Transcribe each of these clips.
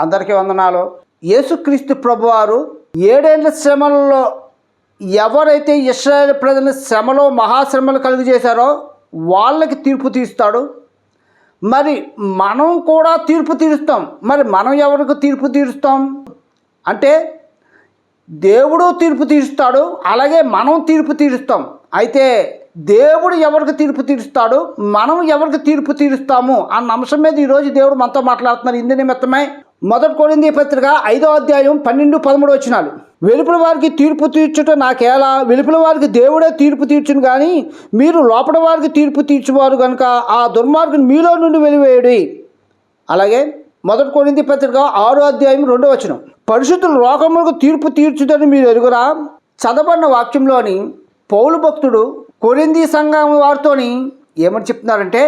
అందరికీ వందనాలు. యేసుక్రీస్తు ప్రభువారు ఏడేళ్ళ శ్రమలలో ఎవరైతే ఇస్రాయేల్ ప్రజలను శ్రమలో మహాశ్రమలు కలుగు చేశారో వాళ్ళకి తీర్పు తీస్తాడు మరి మనం కూడా తీర్పు తీరుస్తాం. మరి మనం ఎవరికి తీర్పు తీరుస్తాం? అంటే దేవుడు తీర్పు తీరుస్తాడు అలాగే మనం తీర్పు తీరుస్తాం. అయితే దేవుడు ఎవరికి తీర్పు తీరుస్తాడు? మనం ఎవరికి తీర్పు తీరుస్తాము? అన్న అంశం మీద ఈరోజు దేవుడు మనతో మాట్లాడుతున్నారు. ఇందు నిమిత్తమై మొదటి కొరింది పత్రిక ఐదో అధ్యాయం పన్నెండు పదమూడు వచ్చినాలు వెలుపుల వారికి తీర్పు తీర్చుట నాకేలా? వెలుపుల వారికి దేవుడే తీర్పు తీర్చును కానీ మీరు లోపల వారికి తీర్పు తీర్చువారు కనుక ఆ దుర్మార్గుని మీలో నుండి వెలివేయడి. అలాగే మొదటి కొరింది పత్రిక ఆరో అధ్యాయం రెండో వచనం. పరిశుద్ధులు లోకములకు తీర్పు తీర్చుదని మీరు ఎరుగురా? చదవబడిన వాక్యంలోని పౌలు భక్తుడు కొరింది సంఘం వారితోని ఏమని చెప్తున్నారంటే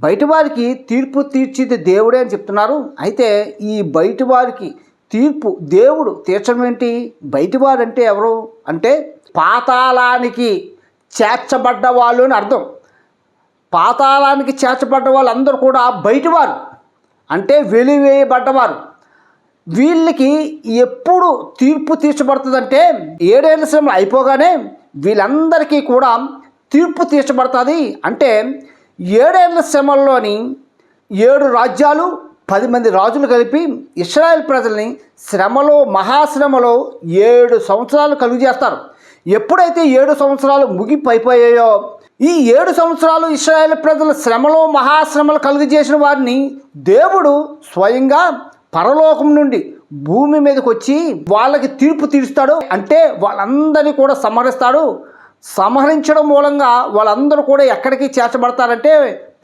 బయట వారికి తీర్పు తీర్చేది దేవుడే అని చెప్తున్నారు. అయితే ఈ బయట వారికి తీర్పు దేవుడు తీర్చడం ఏంటి? బయటివారు అంటే ఎవరు? అంటే పాతాళానికి చేర్చబడ్డ వాళ్ళు అని అర్థం. పాతాళానికి చేర్చబడ్డ వాళ్ళందరూ కూడా బయటివారు. అంటే వెలివేయబడ్డవారు. వీళ్ళకి ఎప్పుడు తీర్పు తీర్చబడుతుందంటే ఏడేళ్ళ శ్రమలు అయిపోగానే వీళ్ళందరికీ కూడా తీర్పు తీర్చబడుతుంది. అంటే ఏడేళ్ళ శ్రమల్లోని ఏడు రాజ్యాలు పది మంది రాజులు కలిపి ఇస్రాయల్ ప్రజల్ని శ్రమలో మహాశ్రమలో ఏడు సంవత్సరాలు కలుగు చేస్తారు. ఎప్పుడైతే ఏడు సంవత్సరాలు ముగిపోయిపోయాయో ఈ ఏడు సంవత్సరాలు ఇస్రాయేల్ ప్రజల శ్రమలో మహాశ్రమలు కలుగు చేసిన వారిని దేవుడు స్వయంగా పరలోకం నుండి భూమి మీదకి వచ్చి వాళ్ళకి తీర్పు తీరుస్తాడు. అంటే వాళ్ళందరినీ కూడా సంహరిస్తాడు సంహరించడం మూలంగా వాళ్ళందరూ కూడా ఎక్కడికి చేర్చబడతారంటే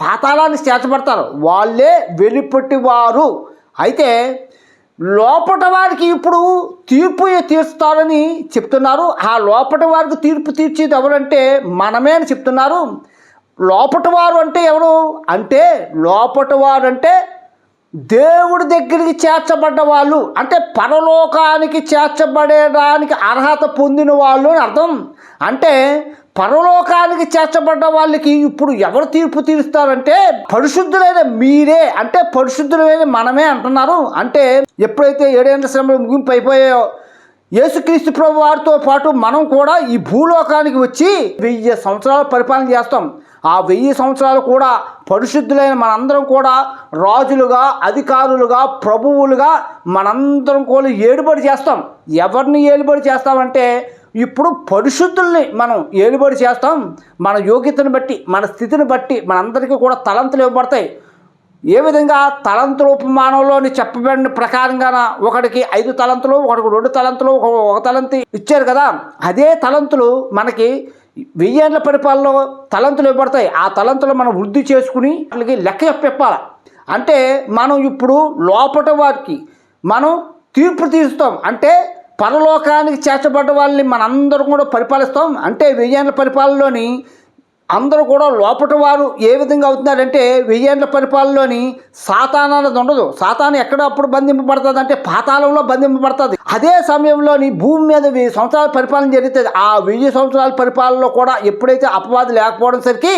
పాతాళానికి చేర్చబడతారు. వాళ్ళే వెలిపట్టి వారు అయితే లోపట వారికి ఇప్పుడు తీర్పు తీరుస్తారని చెప్తున్నారు. ఆ లోపట వారికి తీర్పు తీర్చేది ఎవరంటే మనమే అని చెప్తున్నారు. లోపట వారు అంటే ఎవరు? అంటే లోపట వారు అంటే దేవుడి దగ్గరికి చేర్చబడ్డ వాళ్ళు అంటే పరలోకానికి చేర్చబడేదానికి అర్హత పొందిన వాళ్ళు అని అర్థం. అంటే పరలోకానికి చేర్చబడ్డ వాళ్ళకి ఇప్పుడు ఎవరు తీర్పు తీరుస్తారంటే పరిశుద్ధులైన మీరే అంటే పరిశుద్ధులైన మనమే అంటున్నారు. అంటే ఎప్పుడైతే ఏడేళ్ళ శ్రమలు ముగింపు అయిపోయాయో యేసుక్రీస్తు ప్రభు వారితో పాటు మనం కూడా ఈ భూలోకానికి వచ్చి వెయ్యి సంవత్సరాలు పరిపాలన చేస్తాం. ఆ వెయ్యి సంవత్సరాలు కూడా పరిశుద్ధులైన మనందరం కూడా రాజులుగా అధికారులుగా ప్రభువులుగా మనందరం కూడా ఏలుబడి చేస్తాం. ఎవరిని ఏలుబడి చేస్తామంటే ఇప్పుడు పరిశుద్ధుల్ని మనం ఏలుబడి చేస్తాం. మన యోగ్యతను బట్టి మన స్థితిని బట్టి మనందరికీ కూడా తలంతులు ఇవ్వబడతాయి. ఏ విధంగా? తలంతుల ఉపమానంలోని చెప్పబడిన ప్రకారంగా ఒకడికి ఐదు తలంతులు ఒకడికి రెండు తలంతులు ఒక ఒక తలంతి ఇచ్చారు కదా. అదే తలంతులు మనకి వెయ్యేళ్ళ పరిపాలనలో తలంతులు ఇవ్వబడతాయి. ఆ తలంతులు మనం వృద్ధి చేసుకుని వాళ్ళకి లెక్క చెప్పాలి అంటే మనం ఇప్పుడు లోపట వారికి మనం తీర్పు తీరుస్తాం. అంటే పరలోకానికి చేర్చబడ్డ వాళ్ళని మనందరం కూడా పరిపాలిస్తాం. అంటే వెయ్యేళ్ళ పరిపాలనలోని అందరూ కూడా లోపట వారు ఏ విధంగా అవుతున్నారంటే వెయ్యేండ్ల పరిపాలనలోని సాతాన్ అన్నది ఉండదు. సాతాన్ ఎక్కడ అప్పుడు బంధింపబడుతుంది అంటే పాతాళంలో బంధింపబడుతుంది. అదే సమయంలోని భూమి మీద వెయ్యి సంవత్సరాల పరిపాలన జరుగుతుంది. ఆ వెయ్యి సంవత్సరాల పరిపాలనలో కూడా ఎప్పుడైతే అపవాది లేకపోవడం సరికి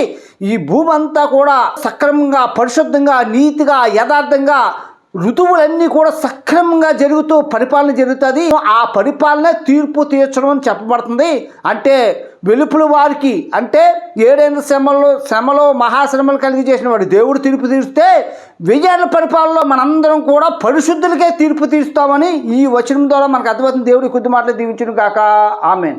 ఈ భూమి అంతా కూడా సక్రమంగా పరిశుద్ధంగా నీతిగా యథార్థంగా ఋతువులన్నీ కూడా సక్రమంగా జరుగుతూ పరిపాలన జరుగుతుంది. ఆ పరిపాలన తీర్పు తీర్చడం అని చెప్పబడుతుంది. అంటే వెలుపుల వారికి. అంటే ఏడైన శ్రమలో శ్రమలో మహాశ్రమలు కలిగి చేసిన వాడు దేవుడు తీర్పు తీరిస్తే విజయాల పరిపాలనలో మనందరం కూడా పరిశుద్ధులకే తీర్పు తీరుస్తామని ఈ వచనం ద్వారా మనకు అర్థమవుతుంది. దేవుడి కొద్ది మాటలు దీవించును కాక ఆమెన్.